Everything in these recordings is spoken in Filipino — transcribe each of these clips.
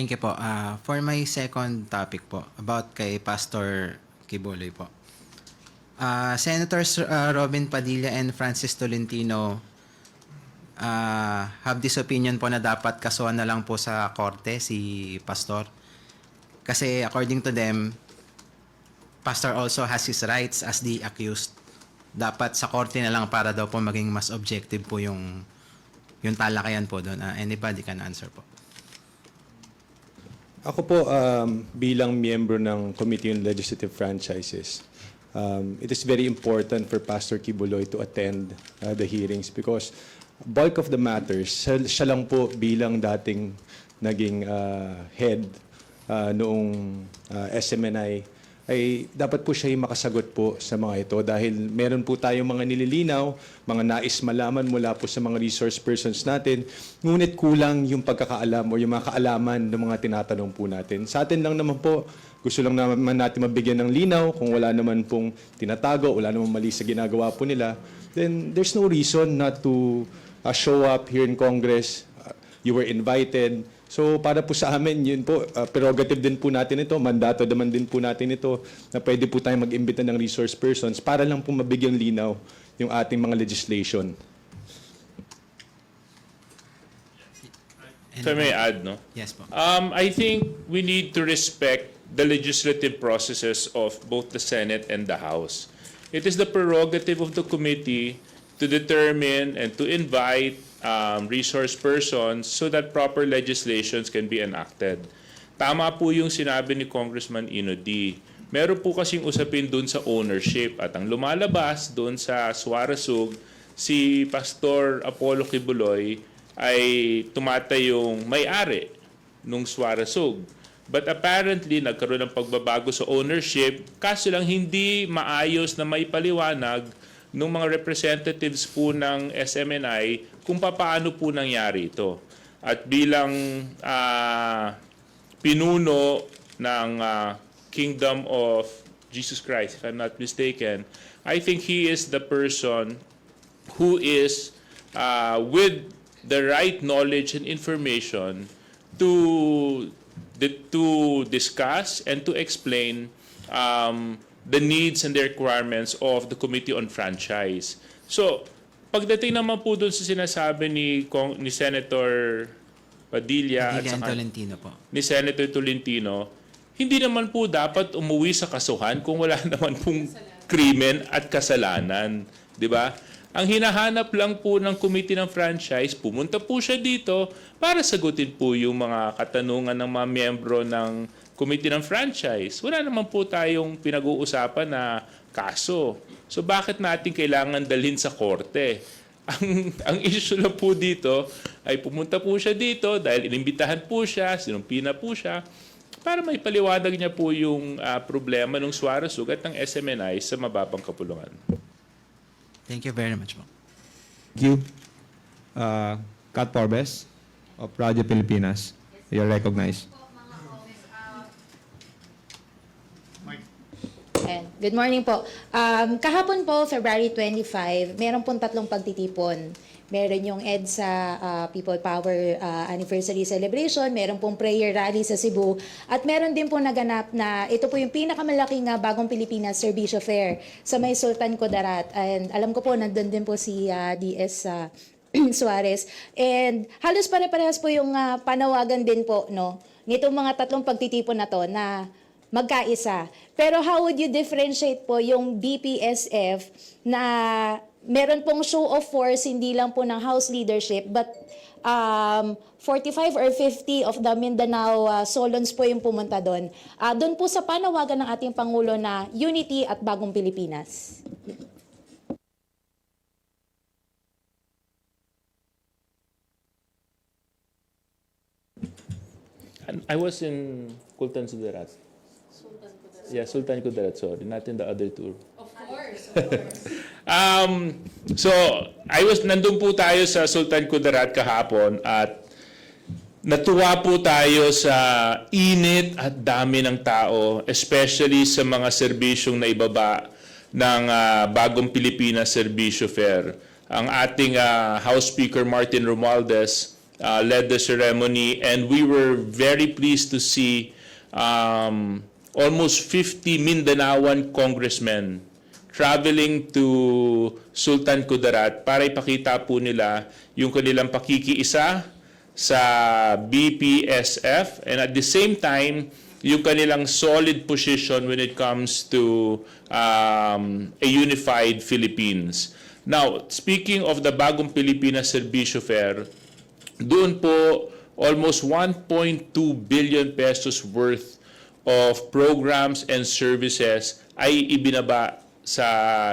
Thank you po. Ah, for my second topic po, about kay Pastor Kibuloy po. Ah, Senators ah, Robin Padilla and Francis Tolentino ah, have this opinion po na dapat kasuhan na lang po sa korte si Pastor. Kasi according to them, Pastor also has his rights as the accused. Dapat sa korte na lang para daw po maging mas objective po yung yung talakayan po doon. Ah, anybody can answer po. Ako po um, bilang miyembro ng Committee on Legislative Franchises, um, it is very important for Pastor Kibuloy to attend uh, the hearings because bulk of the matters, siya, lang po bilang dating naging uh, head uh, noong uh, SMNI ay dapat po siya yung makasagot po sa mga ito dahil meron po tayong mga nililinaw, mga nais malaman mula po sa mga resource persons natin, ngunit kulang yung pagkakaalam o yung mga kaalaman ng mga tinatanong po natin. Sa atin lang naman po, gusto lang naman natin mabigyan ng linaw kung wala naman pong tinatago, wala naman mali sa ginagawa po nila, then there's no reason not to uh, show up here in Congress. Uh, you were invited. So para po sa amin, yun po, uh, prerogative din po natin ito, mandato naman din po natin ito, na pwede po tayong mag-imbita ng resource persons para lang po mabigyang linaw yung ating mga legislation. If I may add, no? Yes po. Um, I think we need to respect the legislative processes of both the Senate and the House. It is the prerogative of the committee to determine and to invite um, resource persons so that proper legislations can be enacted. Tama po yung sinabi ni Congressman Ino D. Meron po kasing usapin doon sa ownership at ang lumalabas doon sa Suarezug, si Pastor Apollo Kibuloy ay tumatayong may-ari nung Suarezug. But apparently, nagkaroon ng pagbabago sa ownership, kaso lang hindi maayos na may paliwanag ng mga representatives po ng SMNI kung paano po nangyari ito. At bilang ah, pinuno ng ah, Kingdom of Jesus Christ, if I'm not mistaken, I think he is the person who is uh, with the right knowledge and information to to discuss and to explain um, the needs and the requirements of the Committee on Franchise. So, pagdating naman po doon sa sinasabi ni Kong, ni Senator Padilla, Padilla at and saka Tolentino po. ni Senator Tolentino, hindi naman po dapat umuwi sa kasuhan kung wala naman pong krimen at kasalanan. Di ba? Ang hinahanap lang po ng committee ng franchise, pumunta po siya dito para sagutin po yung mga katanungan ng mga miyembro ng committee ng franchise. Wala naman po tayong pinag-uusapan na kaso. So bakit natin kailangan dalhin sa korte? Ang, ang issue lang po dito ay pumunta po siya dito dahil inimbitahan po siya, sinumpi na po siya, para may paliwanag niya po yung ah, problema ng Suarez at ng SMNI sa mababang kapulungan. Thank you very much po. Thank you. Uh, Kat Forbes of Radio Pilipinas. You're recognized. Ayan. Good morning po. Um, kahapon po, February 25, meron pong tatlong pagtitipon. Meron yung EDSA uh, People Power uh, Anniversary Celebration, meron pong prayer rally sa Cebu, at meron din po naganap na ito po yung pinakamalaking uh, bagong Pilipinas Servicio Fair sa may Sultan Kudarat. And alam ko po, nandun din po si uh, DS uh, Suarez. And halos pare-parehas po yung uh, panawagan din po, no? Nitong mga tatlong pagtitipon na to na magkaisa. Pero how would you differentiate po yung BPSF na meron pong show of force hindi lang po ng House leadership but um, 45 or 50 of the Mindanao uh, Solons po yung pumunta doon. Uh, doon po sa panawagan ng ating Pangulo na unity at bagong Pilipinas. I was in Kultan Kudarat. Yeah, Sultan Kudarat, sorry, not in the other two. Of course, um, so, I was, nandun po tayo sa Sultan Kudarat kahapon at natuwa po tayo sa init at dami ng tao, especially sa mga serbisyong naibaba ng ah, Bagong Pilipinas Serbisyo Fair. Ang ating ah, House Speaker Martin Romualdez uh, led the ceremony, and we were very pleased to see um, almost 50 Mindanaoan congressmen traveling to Sultan Kudarat para ipakita po nila yung kanilang pakikiisa sa BPSF and at the same time yung kanilang solid position when it comes to um, a unified Philippines. Now, speaking of the Bagong Pilipinas Servicio Fair, doon po almost 1.2 billion pesos worth of programs and services ay ibinaba sa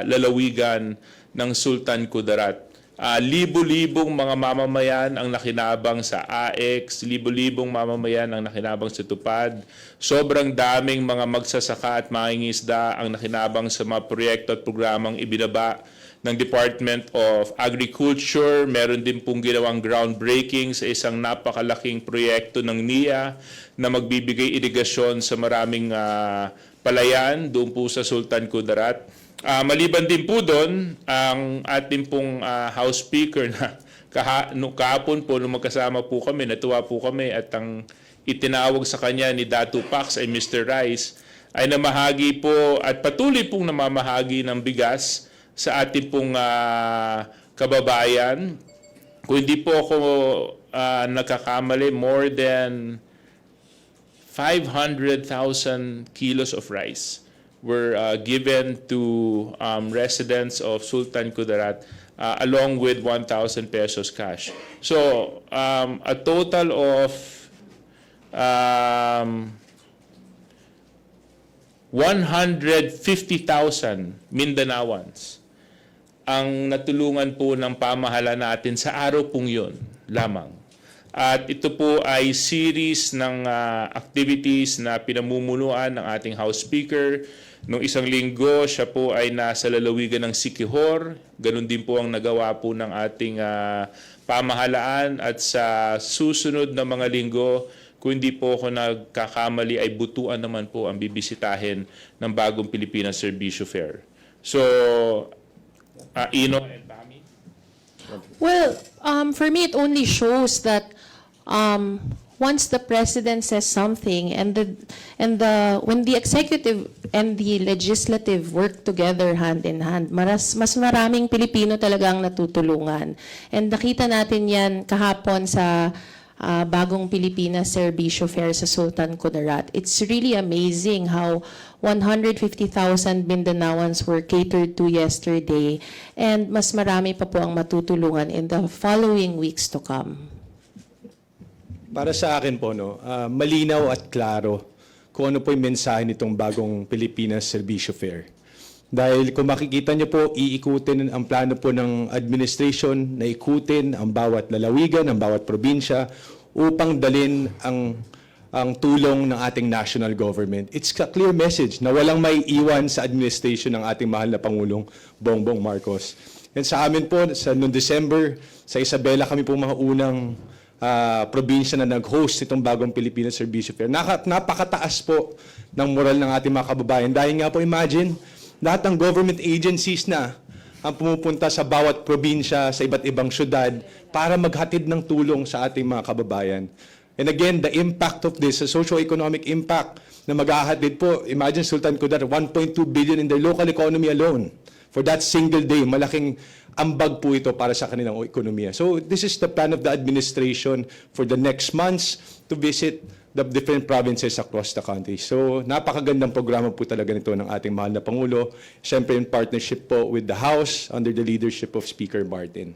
lalawigan ng Sultan Kudarat. Ah, libo-libong mga mamamayan ang nakinabang sa AX, libo-libong mamamayan ang nakinabang sa Tupad. Sobrang daming mga magsasaka at mangingisda ang nakinabang sa mga proyekto at programang ibinaba ng Department of Agriculture. Meron din pong ginawang groundbreaking sa isang napakalaking proyekto ng NIA na magbibigay irigasyon sa maraming ah, palayan doon po sa Sultan Kudarat. Ah, maliban din po doon, ang ating pong ah, House Speaker na kaha, no, kahapon po nung magkasama po kami, natuwa po kami at ang itinawag sa kanya ni Datu Pax ay Mr. Rice ay namahagi po at patuloy pong namamahagi ng bigas sa ating pong ah, kababayan. Kung hindi po ako ah, nagkakamali, more than 500,000 kilos of rice were uh, given to um, residents of Sultan Kudarat uh, along with 1,000 pesos cash. So, um, a total of um, 150,000 Mindanaoans ang natulungan po ng pamahala natin sa araw pong yun lamang. At ito po ay series ng ah, activities na pinamumunuan ng ating House Speaker. Noong isang linggo, siya po ay nasa lalawigan ng Sikihor. Ganon din po ang nagawa po ng ating ah, pamahalaan. At sa susunod na mga linggo, kung hindi po ako nagkakamali, ay butuan naman po ang bibisitahin ng bagong Pilipinas Servicio Fair. So, ah, Ino and Bami? Well, um, for me, it only shows that um, once the president says something and the and the when the executive and the legislative work together hand in hand, maras, mas maraming Pilipino talagang natutulungan. And nakita natin yan kahapon sa ah, bagong Pilipinas Servicio Fair sa Sultan Kudarat. It's really amazing how 150,000 Mindanaoans were catered to yesterday and mas marami pa po ang matutulungan in the following weeks to come. Para sa akin po, no, ah, malinaw at klaro kung ano po yung mensahe nitong bagong Pilipinas Servicio Fair. Dahil kung makikita niyo po, iikutin ang plano po ng administration na ikutin ang bawat lalawigan, ang bawat probinsya upang dalin ang ang tulong ng ating national government. It's a clear message na walang may iwan sa administration ng ating mahal na Pangulong Bongbong Marcos. And sa amin po, sa noong December, sa Isabela kami po mga unang ah, probinsya na nag-host itong bagong Pilipinas Servicio Fair. Naka, napakataas po ng moral ng ating mga kababayan. Dahil nga po, imagine, lahat ng government agencies na ang pumupunta sa bawat probinsya, sa iba't ibang syudad, para maghatid ng tulong sa ating mga kababayan. And again, the impact of this, the socio-economic impact na maghahatid po, imagine Sultan Kudarat, 1.2 billion in their local economy alone. For that single day, malaking ambag po ito para sa kanilang ekonomiya. So this is the plan of the administration for the next months to visit the different provinces across the country. So napakagandang programa po talaga nito ng ating mahal na Pangulo. Siyempre in partnership po with the House under the leadership of Speaker Martin.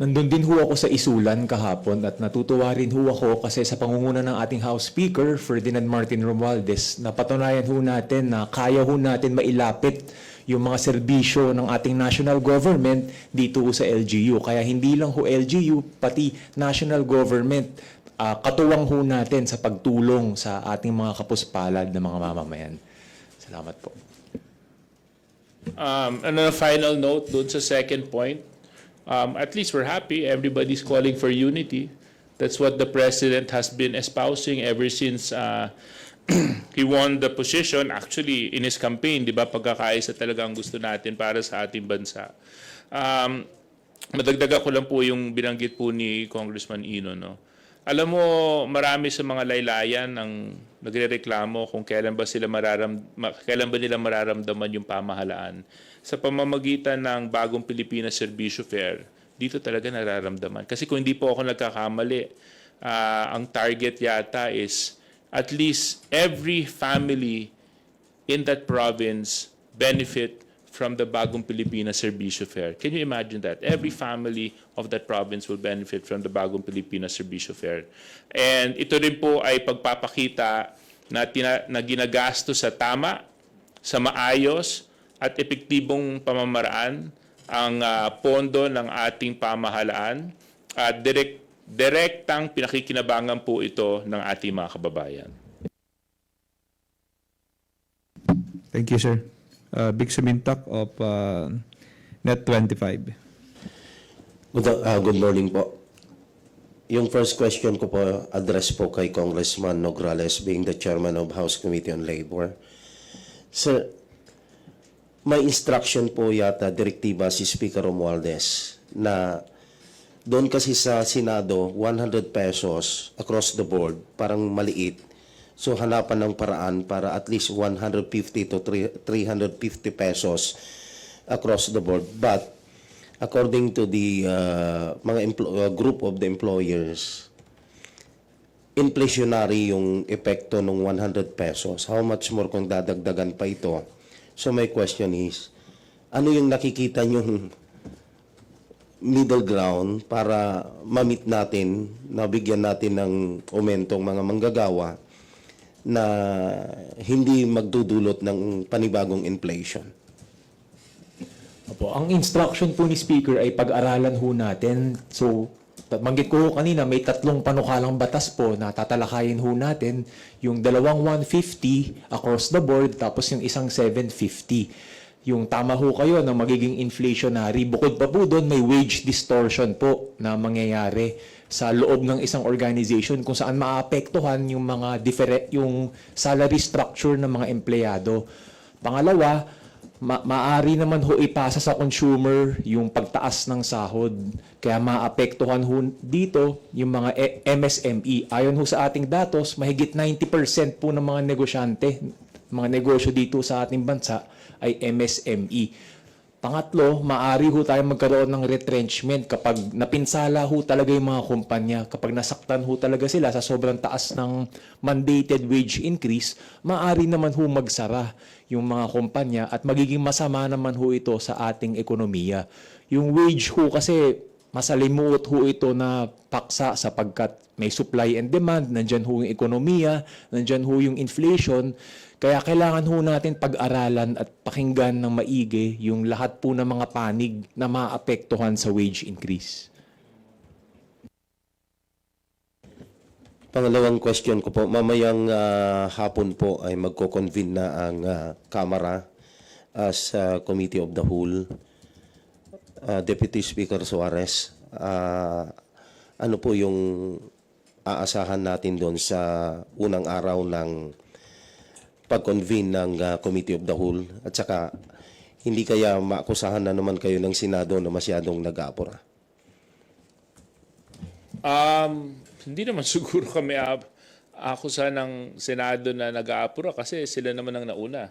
Nandun din ho ako sa Isulan kahapon at natutuwa rin ho ako kasi sa pangunguna ng ating House Speaker, Ferdinand Martin Romualdez, napatunayan ho natin na kaya ho natin mailapit yung mga serbisyo ng ating national government dito sa LGU. Kaya hindi lang ho LGU, pati national government, ah, katuwang ho natin sa pagtulong sa ating mga kapuspalad na mga mamamayan. Salamat po. Um, and on a final note, doon sa second point, um, at least we're happy. Everybody's calling for unity. That's what the president has been espousing ever since uh, he won the position. Actually, in his campaign, di ba, pagkakaisa talaga ang gusto natin para sa ating bansa. Um, madagdagan ko lang po yung binanggit po ni Congressman Ino. No? Alam mo, marami sa mga laylayan ang nagrereklamo kung kailan ba sila mararam, ma- kailan ba nila mararamdaman yung pamahalaan. Sa pamamagitan ng bagong Pilipinas Servicio Fair, dito talaga nararamdaman. Kasi kung hindi po ako nagkakamali, ah, ang target yata is at least every family in that province benefit from the Bagong Pilipinas Servicio Fair. Can you imagine that? Every family of that province will benefit from the Bagong Pilipinas Servicio Fair. And ito rin po ay pagpapakita na, tina, na ginagasto sa tama, sa maayos at epektibong pamamaraan ang ah, pondo ng ating pamahalaan at direct, direktang pinakikinabangan po ito ng ating mga kababayan. Thank you, sir. Uh, Big Sumintak of uh, Net 25. Good, uh, good morning po. Yung first question ko po, address po kay Congressman Nograles being the chairman of House Committee on Labor. Sir, may instruction po yata, direktiba si Speaker Romualdez na doon kasi sa Senado, 100 pesos across the board, parang maliit. So hanapan ng paraan para at least 150 to 3- 350 pesos across the board. But according to the uh, mga uh, group of the employers, inflationary yung epekto ng 100 pesos. How much more kung dadagdagan pa ito? So my question is, ano yung nakikita nyong middle ground para mamit natin, nabigyan natin ng aumentong mga manggagawa na hindi magdudulot ng panibagong inflation? Opo, ang instruction po ni Speaker ay pag-aralan ho natin. So, banggit ko kanina, may tatlong panukalang batas po na tatalakayin ho natin. Yung dalawang 150 across the board, tapos yung isang 750. Yung tama ho kayo na magiging inflationary. Bukod pa po doon, may wage distortion po na mangyayari sa loob ng isang organization kung saan maapektuhan yung mga different yung salary structure ng mga empleyado. Pangalawa, ma- maari naman ho ipasa sa consumer yung pagtaas ng sahod. Kaya maapektuhan ho dito yung mga E- MSME. Ayon ho sa ating datos, mahigit 90% po ng mga negosyante, mga negosyo dito sa ating bansa ay MSME. Pangatlo, maari ho tayo magkaroon ng retrenchment kapag napinsala ho talaga yung mga kumpanya, kapag nasaktan ho talaga sila sa sobrang taas ng mandated wage increase, maari naman ho magsara yung mga kumpanya at magiging masama naman ho ito sa ating ekonomiya. Yung wage ho kasi masalimuot ho ito na paksa sapagkat may supply and demand, nandyan ho yung ekonomiya, nandyan ho yung inflation. Kaya kailangan ho natin pag-aralan at pakinggan ng maigi yung lahat po ng mga panig na maapektuhan sa wage increase. Pangalawang question ko po, mamayang ah, hapon po ay magko-convene na ang ah, Kamara as ah, Committee of the Whole. Ah, Deputy Speaker Suarez, ah, ano po yung aasahan natin doon sa unang araw ng pag-convene ng ah, Committee of the Whole? At saka, hindi kaya maakusahan na naman kayo ng Senado na masyadong nag-aapura? Um, hindi naman siguro kami ap- akusa ng Senado na nag-aapura kasi sila naman ang nauna.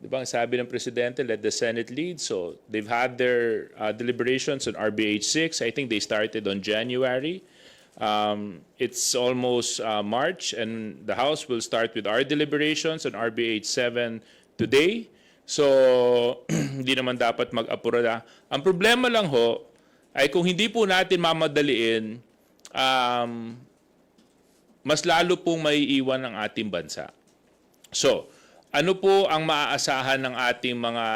Di ba, ang sabi ng Presidente, let the Senate lead. So, they've had their uh, deliberations on RBH 6. I think they started on January. Um, it's almost uh, March, and the House will start with our deliberations on RBH 7 today. So, hindi naman dapat mag-apura. Ang problema lang ho, ay kung hindi po natin mamadaliin, um, mas lalo pong may iwan ang ating bansa. So, ano po ang maaasahan ng ating mga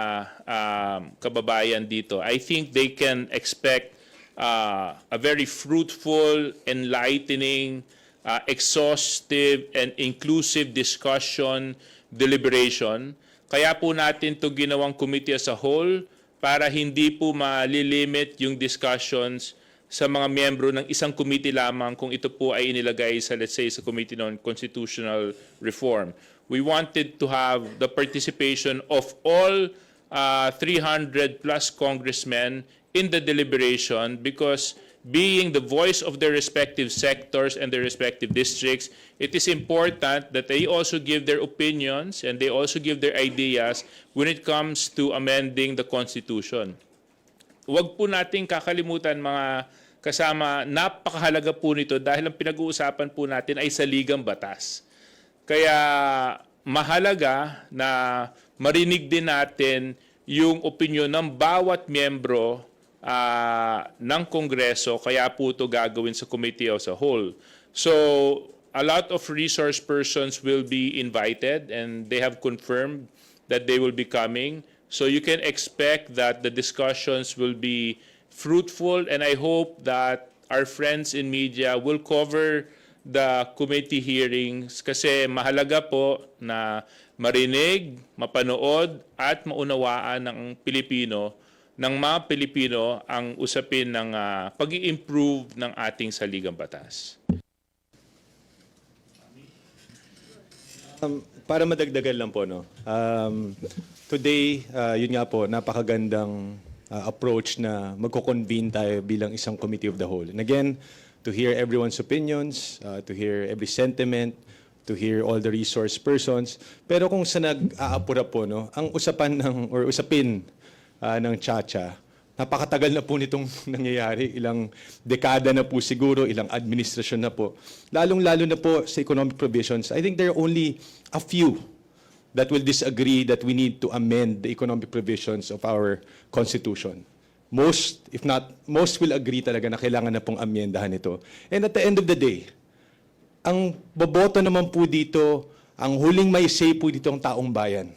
um, kababayan dito? I think they can expect uh, a very fruitful, enlightening, uh, exhaustive, and inclusive discussion, deliberation. Kaya po natin to ginawang committee as a whole para hindi po malilimit yung discussions sa mga miyembro ng isang committee lamang kung ito po ay inilagay sa, let's say, sa Committee on Constitutional Reform. We wanted to have the participation of all uh, 300 plus congressmen in the deliberation because being the voice of their respective sectors and their respective districts, it is important that they also give their opinions and they also give their ideas when it comes to amending the Constitution. Huwag po nating kakalimutan mga kasama, napakahalaga po nito dahil ang pinag-uusapan po natin ay saligang batas. Kaya mahalaga na marinig din natin yung opinion ng bawat miyembro ah, ng Kongreso, kaya po ito gagawin sa committee as a whole. So, a lot of resource persons will be invited and they have confirmed that they will be coming. So you can expect that the discussions will be fruitful and I hope that our friends in media will cover the committee hearings kasi mahalaga po na marinig, mapanood at maunawaan ng Pilipino ng mga Pilipino ang usapin ng ah, pag-i-improve ng ating saligang batas. Um, para madagdagan lang po, no? Um, today, uh, yun nga po, napakagandang uh, approach na magko-convene tayo bilang isang committee of the whole. And again, to hear everyone's opinions, uh, to hear every sentiment, to hear all the resource persons. Pero kung sa nag-aapura po, no, ang usapan ng, or usapin uh, ng Chacha, napakatagal na po nitong nangyayari. Ilang dekada na po siguro, ilang administrasyon na po. Lalong-lalo na po sa economic provisions. I think there are only a few that will disagree that we need to amend the economic provisions of our Constitution. Most, if not, most will agree talaga na kailangan na pong amyendahan ito. And at the end of the day, ang boboto naman po dito, ang huling may say po dito ang taong bayan.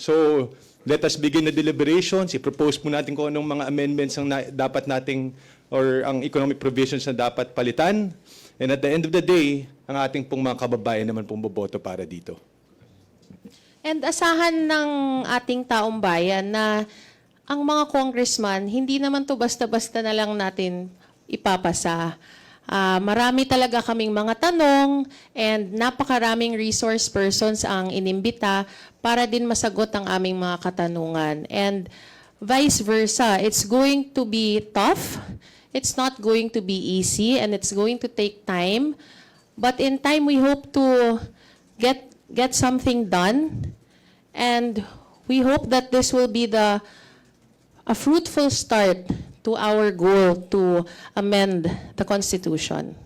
So, let us begin the deliberations. I-propose po natin kung anong mga amendments ang na- dapat nating or ang economic provisions na dapat palitan. And at the end of the day, ang ating pong mga kababayan naman pong boboto para dito. And asahan ng ating taong bayan na ang mga congressman, hindi naman to basta-basta na lang natin ipapasa. Ah, marami talaga kaming mga tanong and napakaraming resource persons ang inimbita para din masagot ang aming mga katanungan. And vice versa, it's going to be tough. It's not going to be easy and it's going to take time. But in time, we hope to get get something done, and we hope that this will be the a fruitful start to our goal to amend the Constitution.